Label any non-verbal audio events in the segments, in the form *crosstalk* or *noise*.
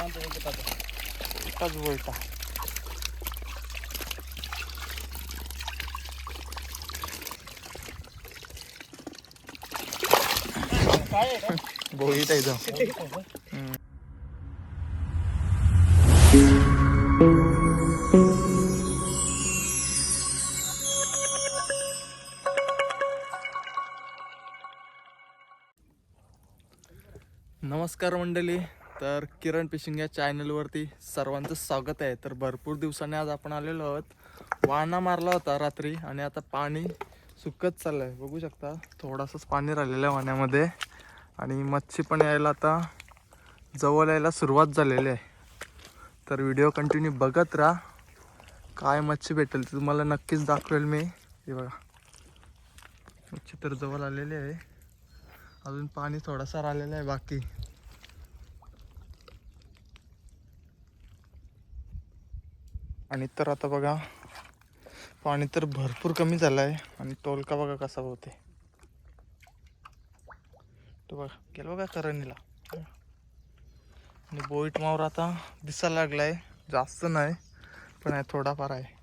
एकच बोलता बोईत आहे इथं. नमस्कार मंडळी तर किरण फिशिंग या चॅनलवरती सर्वांचं स्वागत आहे. तर भरपूर दिवसांनी आज आपण आलेलो आहोत. वाना मारला होता रात्री आणि आता पाणी सुकत चाललं आहे बघू शकता थोडासाच पाणी राहिलेलं आहे वाण्यामध्ये. आणि मच्छी पण यायला आता जवळ यायला सुरुवात झालेली आहे. तर व्हिडिओ कंटिन्यू बघत राहा. काय मच्छी भेटेल ते तुम्हाला नक्कीच दाखवेल मी. हे बघा. मच्छी तर जवळ आलेली आहे. अजून पाणी थोडासा राहिलेलं आहे बाकी. आणि तर आता बघा पाणी तर भरपूर कमी झालं आहे आणि टोलका बघा कसा होते तो बघा गेलो बघा करणीला. आणि बोईट मावर आता दिसायला लागलाय जास्त नाही पण आहे थोडाफार आहे.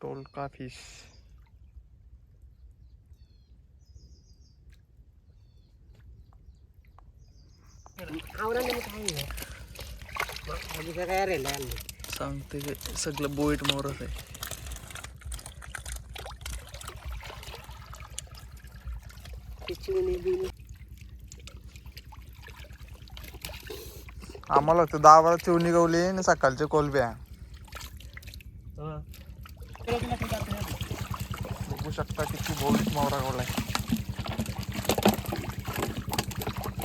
टोलका फिश सांगते की सगळं बोईट मावरच आहे. आम्हाला होतं दहा बारा चिवणी गवली आणि सकाळचे कोलब्या बघू शकता किती बोईट मावरा गवलाय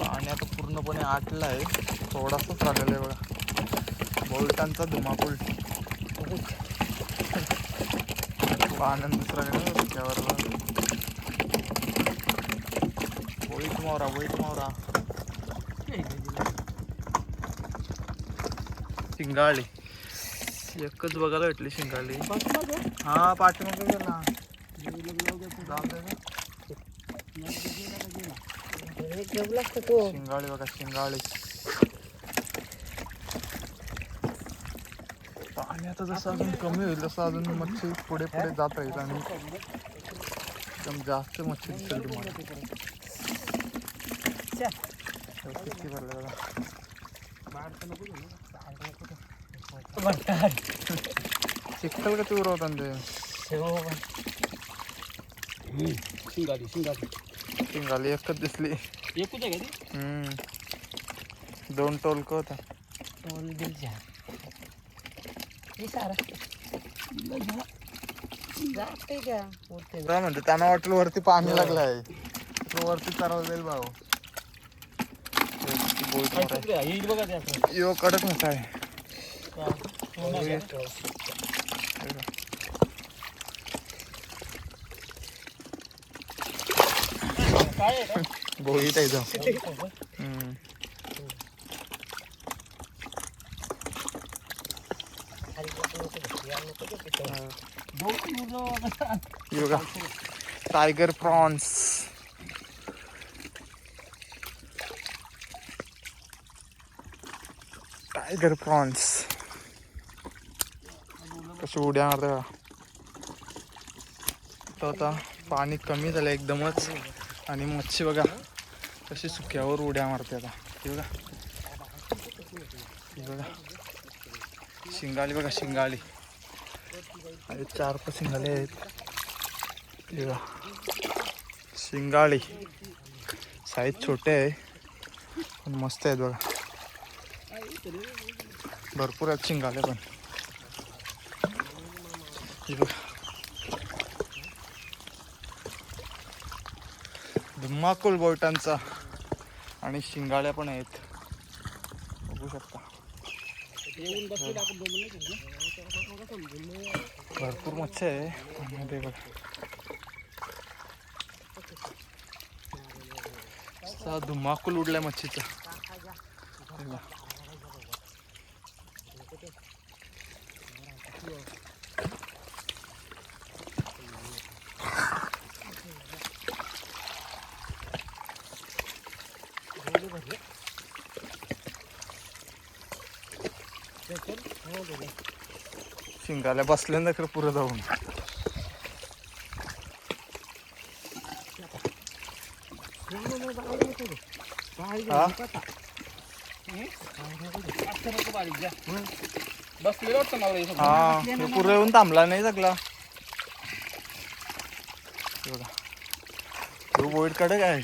आणि आता पूर्णपणे आटला आहे थोडासाच राहिलेला आहे बघा. बोल्टांचा धुमाकूळ. आनंद दुसरा त्यावर बोईट मावरा बोईट मावरा शिंगाळी एकच बघायला भेटली शिंगाळी हा पाठीमागे गेला. शिंगाळी बघा शिंगाळी पाणी आता जसं अजून कमी होईल तसं अजून मच्छी पुढे पुढे जात राहील आणि एकदम जास्त मच्छी दिसेल तुम्हाला. किती भरलं का ते शिंगाडी शिंगाडी शिंगाली एकच दिसली. एकूच आहे का ती? हम्म. दोन टोलक होता टोल दिलच्या. काय म्हणते त्यांना वाटलं वरती पाणी लागलं आहे तो वरती चालवला जाईल भाऊ हे यो कडक मोठा आहे? हो हे? हे. काय आहे का? बोईत आहे इथं. हम्म. Yoga tiger prawns. Tiger prawns. कशी उड्या मारते बघा. आता पाणी कमी झालं एकदमच. आणि मच्छी बघा कशी सुक्यावर उड्या मारते आता. बघा. बघा. शिंगाली बघा शिंगाली. आणि चार पाच शिंगाले आहेत. बघा. शिंगाळी साईज छोटे आहे पण मस्त आहेत बघा. भरपूर आहेत शिंगाले पण. धुम्माकुल बोटांचा आणि शिंगाळ्या पण आहेत बघू शकता येऊन बसलेलं आपण दोघं नाही का? भरपूर मच्छी आहे. पाण्यामध्ये बघा. धुमाकूल उडलाय मच्छीचा हे बघा. शिंगाला बसल्यानं खरं पुरं जाऊन. हा? पुरं येऊन थांबला नाही जगला हे बघा तो बोईटकडे काय?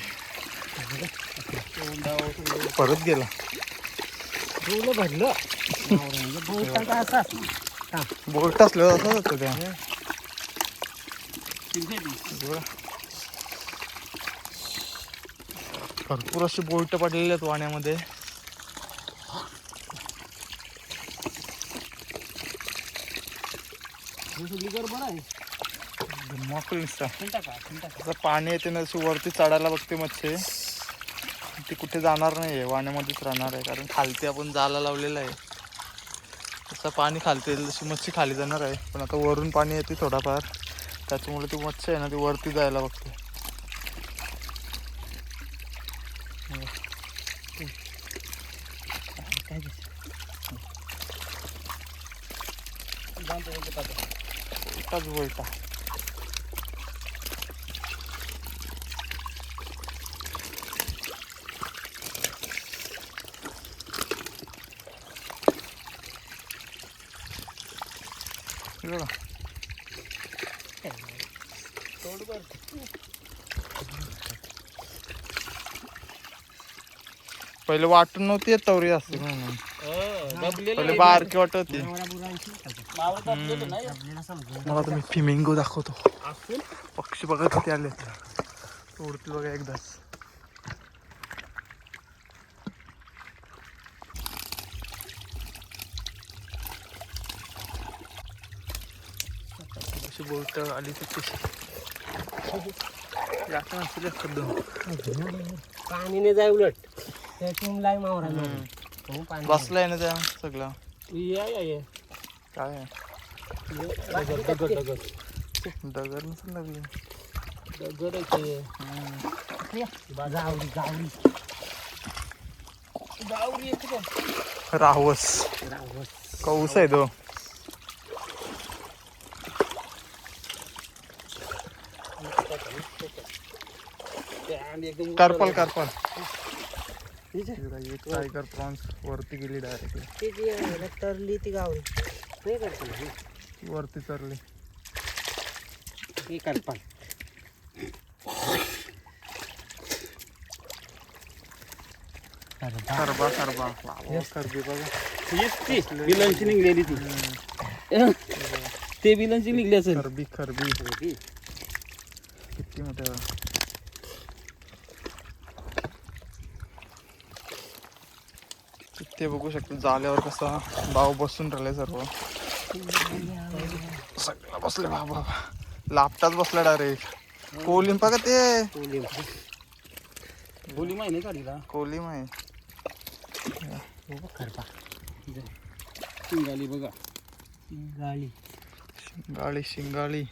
परत गेला. डोलं भरलं. बोलता असा बोईट असं होतं त्या भरपूर अशी बोलट पडलेले आहेत वाण्यामध्ये पाणी येते ना वरती चढायला बघते मच्छी. वरती कुठे जाणार नाही आहे वाण्यामध्येच राहणार आहे कारण खालती आपण जाला लावलेला आहे. तसं पाणी खालती तशी मच्छी खाली जाणार आहे पण आता वरून पाणी येते थोडाफार. त्याच्यामुळे ती मच्छी आहे ना ती वरती जायला बघते. एकाच बोलता. हे बघा पहिले वाटून नव्हती तवरी असते म्हणून पहिले बारकी वाटत होती मला तुम्ही फिमिंगो दाखवतो पक्षी बघत किती आले तोडतील बघा एकदाच अशी बोट आली ती कशी यात नसेल एखाद दोन. पाणी नाही जाय उलट. त्यातून लाय मावरा हम्म. बसलाय ना त्या सगळं. या या या. काय? दगड दगड दगड दगड नसेल लागले दगड आहे ते. हम्म. जावरी जावरी. जावरी येते का? रावस. कौस आहे तो. ते एकदम करपल करपल एक टायगर प्रॉन्स वरती गेली डायरेक्ट आहे तरली ती नाही करतो वरती चरली हे करपाल वाव, बघा. ती. विलनची निघलेली ती. ते विलनची निघली असेल. खरबी खरबी. किती मोठ्या ते बघू शकतो. जाल्यावर कसा भाव बसून राहिले सर्व. सगळा बसले बाबा लापटाच बसला डायरेक्ट कोलिम बघा ते. बोली माहिती का तिला कोलिम आहे करपा शिंगाली बघा. शिंगाली. शिंगाळी शिंगाळी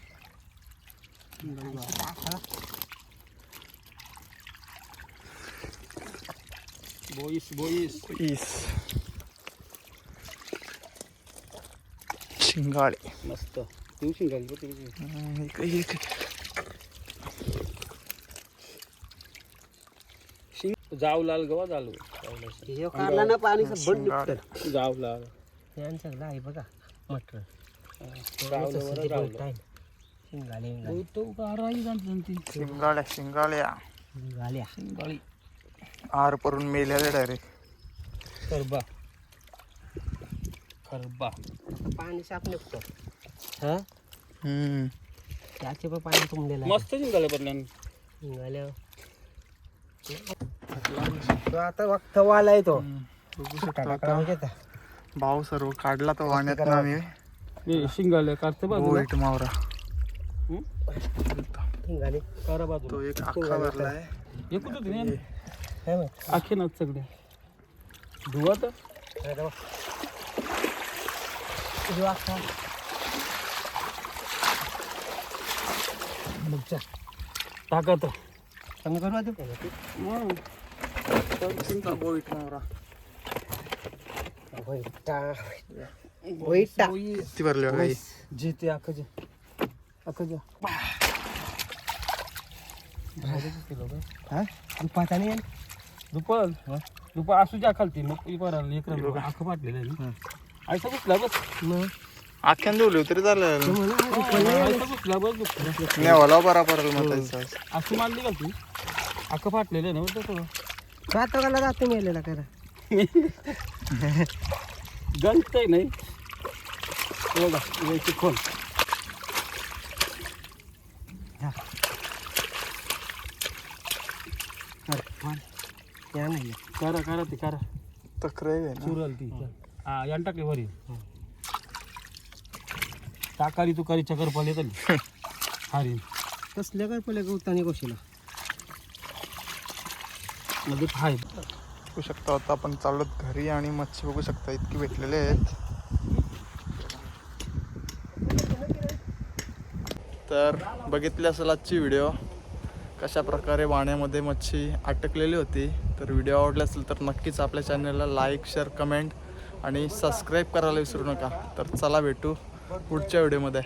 बोईस बोईस ईस शिंगाळी मस्त तू शिंगाली बघ तुझी हम्म, ये, इकडे. शिंग जाव लाल गवा जाल कारला ना पाणी शिंगाळी. जाव लाल सगळं आहे बघा. मटर रावलं रावलं शिंगाले तो गाराई जाणतं ती आर परून मेल्याले डायरेक्ट खरबा. खरबा. पाणी साफ निघतो. हा? हम्म. त्याचे पण पाणी तुंबलेलं आहे. मस्त शिंगाले बदल्यान शिंगाल्या तो आता वक्त वाला आहे तो. घेता भाव सर्व काढला तर वाण्यात ना आम्ही शिंगाले बाजूला वाईट मावरा. शिंगाले. करा बाजूला तो एक अख्खा भरलाय. हे कुठं होती नाही काय माहीत? आखे ना सगळे धुवत अरे बघ. किती वाजता? बघ चल. टाकत कमी करू आधी बोईट मावरा वैटा वैटा ती भरली बघा ही. जे ते अख्खं जे. अख्खं जे. हा? दुपारचा नाही दुपार दुपार असू द्या खालती मग इपाराला एक रंग आखं पाटलेलं आहे ना. आयसा बसला बस. मग? आख्यान धुवली तरी चालेल आयसा बसला बस. दुपार नेवाला बरा पडेल मग त्याचा असं मारली का ती? आखं फाटलेलं आहे ना बरं थोडं सातकाला जातो मेलेला करा गंत आहे नाही. हे बघा याची खोल. या नाही. करा करा ती करा. तक्रार आहे ना. चुरल ती हा. यान टाकले वरी टाकारी तुकारी चकर पाले तरी. *laughs* हारी कसल्या काय पहिले गवतानी गोशीला? मध्ये हाय. बघू शकता आता आपण चाललोत घरी आणि मच्छी बघू शकता इतकी भेटलेले आहेत. तर बघितली असेल आजची व्हिडिओ कशा प्रकारे वाण्यामध्ये मच्छी अटकलेली होती तर व्हिडिओ आवडला असेल तर नक्कीच आपल्या चॅनलला लाईक शेअर कमेंट आणि सबस्क्राईब करायला विसरू नका. तर चला भेटू पुढच्या व्हिडिओमध्ये.